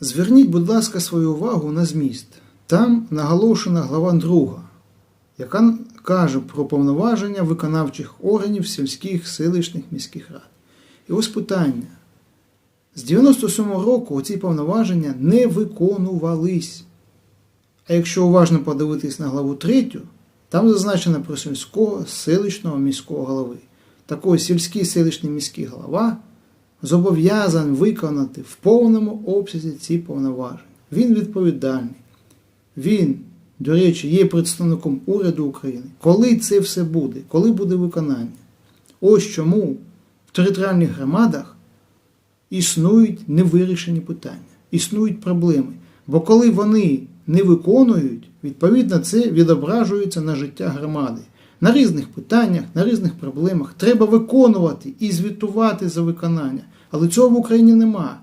Зверніть, будь ласка, свою увагу на зміст. Там наголошена глава 2, яка каже про повноваження виконавчих органів сільських, селищних, міських рад. І ось питання. З 97-го року ці повноваження не виконувались. А якщо уважно подивитись на главу 3, там зазначено про сільського, селищного, міського голови. Так ось сільський селищний міський голова зобов'язаний виконати в повному обсязі ці повноваження. Він відповідальний. Він, до речі, є представником уряду України. Коли це все буде? Коли буде виконання? Ось чому в територіальних громадах існують невирішені питання, існують проблеми. Бо коли вони не виконують, відповідно, це відображується на життя громади. На різних питаннях, на різних проблемах треба виконувати і звітувати за виконання. Але цього в Україні нема.